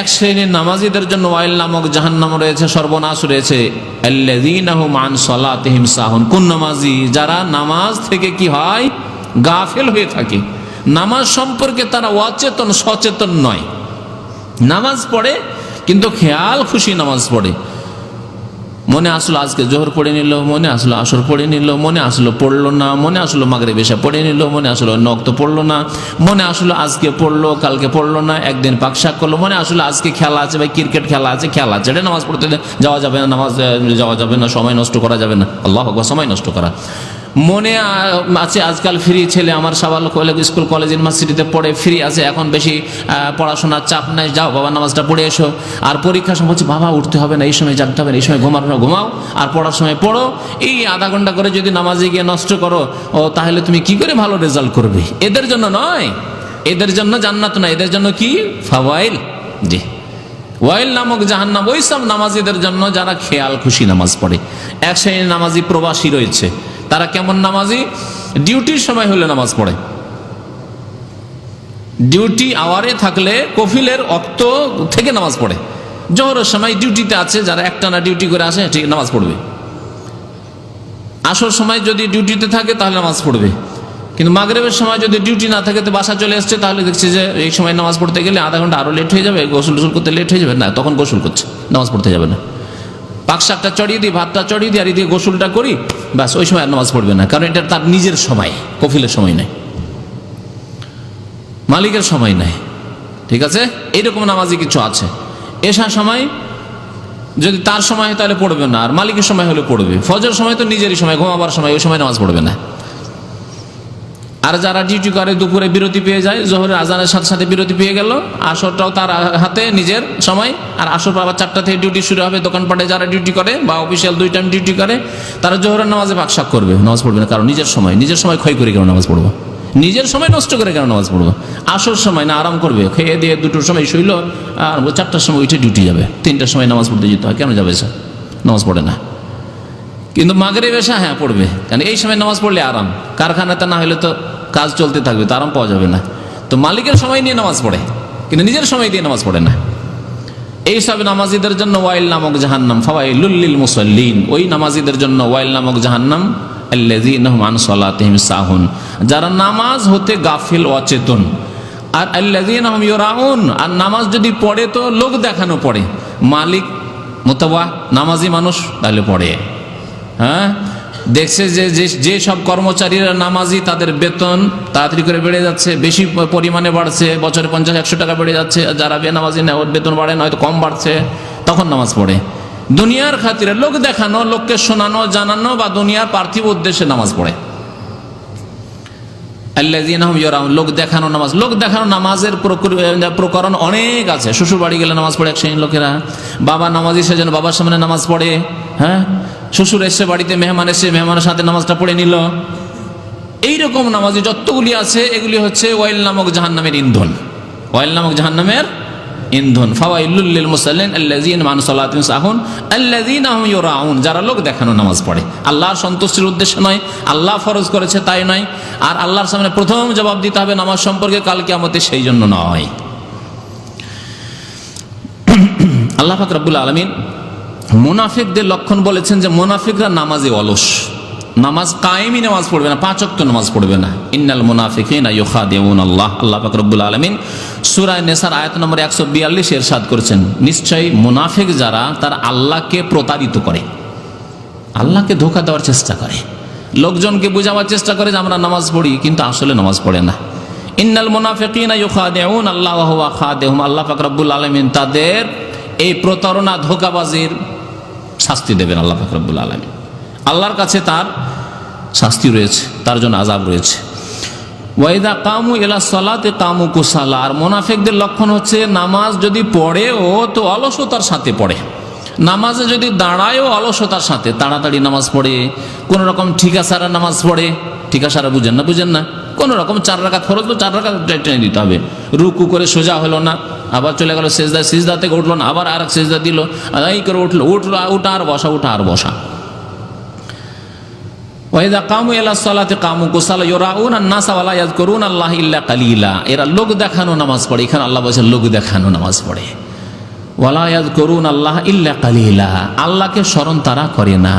এক শ্রেণির নামাজিদের জন্য ওয়াইল নামক জাহান্নাম রয়েছে, সর্বনাশ রয়েছে। মান কোন নামাজি যারা নামাজ থেকে কি হয়? গাফেল হয়ে থাকে। নামাজ সম্পর্কে তারা অচেতন, সচেতন নয়। নামাজ পড়ে, কিন্তু খেয়াল খুশি নামাজ পড়ে। মনে আসলো আজকে জোহর পড়ে নিল, মনে আসলো আসর পড়ে নিল, মনে আসলো পড়ল না, মনে আসলো মাগরে বেশা পড়ে নিল, মনে আসলো নক্ত পড়ল না, মনে আসলো আজকে পড়ল, কালকে পড়ল না, একদিন পাকশাক করল, মনে আসলো আজকে খেলা আছে ভাই, ক্রিকেট খেলা আছে খেলা আছে, এটা নামাজ পড়তে যাওয়া যাবে না, নামাজ যাওয়া যাবে না, সময় নষ্ট করা যাবে না, আল্লাহ সময় নষ্ট করা। মনে আছে আজকাল ফ্রি ছেলে, আমার সবাল স্কুল কলেজ ইউনিভার্সিটিতে পড়ে ফ্রি আছে, এখন বেশি পড়াশোনার চাপ নাই, যাও বাবা, নামাজটা পড়ে এসো। আর পরীক্ষার সময় বলছে, বাবা, উঠতে হবে না, এই সময় জাগতে হবে না, এই সময় ঘুমানো, ঘুমাও, আর পড়ার সময় পড়ো। এই আধা ঘণ্টা করে যদি নামাজে গিয়ে নষ্ট করো, ও, তাহলে তুমি কি করে ভালো রেজাল্ট করবে? এদের জন্য নয়। এদের জন্য জান্নাত না এদের জন্য কি? ফাওয়াইল। জি। ওয়াইল নামক জাহান্নাম, ওই সব নামাজিদের জন্য যারা খেয়াল খুশি নামাজ পড়ে। এক শ্রেণির নামাজি প্রবাসী রয়েছে। তারা কেমন নামাজি? ডিউটির সময় হলে নামাজ পড়ে। ডিউটি আওয়ারে থাকলে কফিলের অক্ত থেকে নামাজ পড়ে। জোহরের সময় ডিউটিতে আছে, যারা একটানা ডিউটি করে আসে, ঠিক, নামাজ পড়বে। আসর সময় যদি ডিউটিতে থাকে, তাহলে নামাজ পড়বে। কিন্তু মাগরেবের সময় যদি ডিউটি না থাকে, তো বাসা চলে এসছে, তাহলে দেখছি যে এই সময় নামাজ পড়তে গেলে আধা ঘণ্টা আরও লেট হয়ে যাবে গোসল টোসল করতে লেট হয়ে যাবে। না, তখন গোসল করছে, নামাজ পড়তে যাবে না। পাক শাকটা চড়িয়ে দিই, ভাতটা চড়িয়ে দিই, আর এদিকে গোসলটা করি, ব্যাস, ওই সময় আর নামাজ পড়বে না, কারণ এটা তার নিজের সময়, কফিলের সময় নাই। মালিকের সময় নাই, ঠিক আছে? এইরকম নামাজি কিছু আছে। এসার সময় যদি তার সময় তাহলে পড়বে না, আর মালিকের সময় হলে পড়বে। ফজর সময় তো নিজেরই সময়, ঘুমাবার সময় ওই সময় নামাজ পড়বে না। আর যারা ডিউটি করে, দুপুরে বিরতি পেয়ে যায়, জোহরের আজানের সাথে সাথে বিরতি পেয়ে গেল। আসরটাও তার হাতে নিজের সময়। আর আসর আবার চারটা থেকে ডিউটি শুরু হবে। দোকানপাটে যারা ডিউটি করে বা অফিসিয়াল দুই টাইম ডিউটি করে, তারা জোহরের নামাজে ভাগসাক করবে। নামাজ পড়বে না, কারণ নিজের সময়। নিজের সময় ক্ষয় করে কেন নামাজ পড়ব? নিজের সময় নষ্ট করে কেন নামাজ পড়ব? আসর সময় না আরাম করবে? খেয়ে দিয়ে দুটোর সময় শুইল, আর চারটার সময় উঠে ডিউটি যাবে। তিনটার সময় নামাজ পড়তে যেতে হয়। কেন যাবে স্যার নামাজ পড়ে না। কিন্তু মাগরে বেশা হ্যাঁ পড়বে। কারণ এই সময় নামাজ পড়লে আরাম। কারখানাতে না হলে তো কাজ চলতে থাকবে, তো আরাম পাওয়া যাবে না। তো মালিকের সময় নিয়ে নামাজ পড়ে, কিন্তু নিজের সময় দিয়ে নামাজ পড়ে না। এই সব নামাজিদের জন্য ওয়াইল নামক জাহান্নাম ফাওয়াইলুল্লিল মুসল্লিন। ওই নামাজিদের জন্য ওয়াইল নামক জাহান্নাম যারা নামাজ হতে গাফিল, অচেতন। আর আর নামাজ যদি পড়ে তো লোক দেখানো পড়ে। মালিক মোতাবা নামাজি মানুষ, তাহলে পড়ে। হ্যাঁ? দেখছে যে, যে- সব কর্মচারীরা নামাজি, তাদের বেতন তাড়াতাড়ি করে বেড়ে যাচ্ছে, বেশি পরিমাণে বাড়ছে, বছরে পঞ্চাশ, একশো টাকা বেড়ে যাচ্ছে, যারা বেনামাজি না ওর বেতন বাড়ে না, হয়তো কম বাড়ছে, তখন নামাজ পড়ে। দুনিয়ার খাতিরে লোক দেখানো, লোককে শোনানো, জানানো বা দুনিয়ার পার্থিব উদ্দেশ্যে নামাজ পড়ে। লোক দেখানো নামাজ, লোক দেখানো নামাজের প্রকরণ অনেক আছে। শ্বশুর বাড়ি গেলে নামাজ পড়ে এক লোকেরা। বাবা নামাজি সেজন্য বাবার সামনে নামাজ পড়ে হ্যাঁ? শ্বশুর এসে বাড়িতে মেহমান এসে মেহমানের সাথে নামাজটা পড়ে নিল। এইরকম নামাজি যতগুলি আছে, এগুলি হচ্ছে ওয়াইল নামক জাহান্নামের ইন্ধন। ওয়াইল নামক জাহান্নামের ইন্ধন। ফাওয়াইলুল মুসাল্লিন আল্লাযীনা মান সালাতিন সাহুন, আল্লাযীনা হুম ইউরাউন। যারা লোক দেখানো নামাজ পড়ে। আল্লাহর সন্তুষ্টির উদ্দেশ্য নয়, আল্লাহ ফরজ করেছে তাই নয়। আর আল্লাহর সামনে প্রথম জবাব দিতে হবে নামাজ সম্পর্কে, কাল কিয়ামতে সেই জন্য নয়। আল্লাহ পাক রব্বুল আলামিন মুনাফিকদের লক্ষণ বলেছেন যে মুনাফিকরা নামাজে অলস। নামাজ কায়েমই নামাজ পড়বে না, পাঁচ ওয়াক্ত নামাজ পড়বে না। ইন্নাল মুনাফিকিনা ইউখাদিউন আল্লাহ। আল্লাহ পাক রব্বুল আলামিন সূরা নেসার আয়াত নম্বর 142 এরশাদ করেছেন, নিশ্চয়ই মুনাফিক যারা তার আল্লাহকে প্রতারিত করে, আল্লাহকে ধোকা দেওয়ার চেষ্টা করে। লোকজনকে বোঝাবার চেষ্টা করে যে আমরা নামাজ পড়ি, কিন্তু আসলে নামাজ পড়ে না। ইন্নাল মুনাফিকিনা আল্লাহ ওয়া হুয়া আল্লাহ পাক রব্বুল আলামিন তাদের এই প্রতারণা, ধোকাবাজির শাস্তি দেবেন আল্লাহ পাক রব্বুল আলামিন। আল্লাহর কাছে তার শাস্তি রয়েছে, তার জন্য আজাব রয়েছে। ওয়াইদা কামু এলা সলাতে কামু কুসালা আর মোনাফেকদের লক্ষণ হচ্ছে নামাজ যদি পড়েও তো অলসতার সাথে পড়ে। নামাজে যদি দাঁড়ায়ও অলসতার সাথে, তাড়াতাড়ি নামাজ পড়ে কোনো রকম ঠিকাসারা নামাজ পড়ে। ঠিকাসারা বুঝেন না বুঝেন না? কোনো রকম চার রাখাত ফরজ তো চার রাখাত টেনে দিতে হবে। রুকু করে সোজা হলো না, আবার চলে গেল সেজদা সিজদা থেকে উঠল না, আবার আর এক সেজদা দিল এই করে উঠল উঠল, উঠা আর বসা, উঠা আর বসা। কামু এলা কামু কুসালা ওয়ালা আল্লাহ ইল্লা এরা লোক দেখানো নামাজ পড়ে, এখানে আল্লাহ লোক দেখানো নামাজ পড়ে। করুন আল্লাহ ইল্লা আল্লাহকে স্মরণ তারা করে না।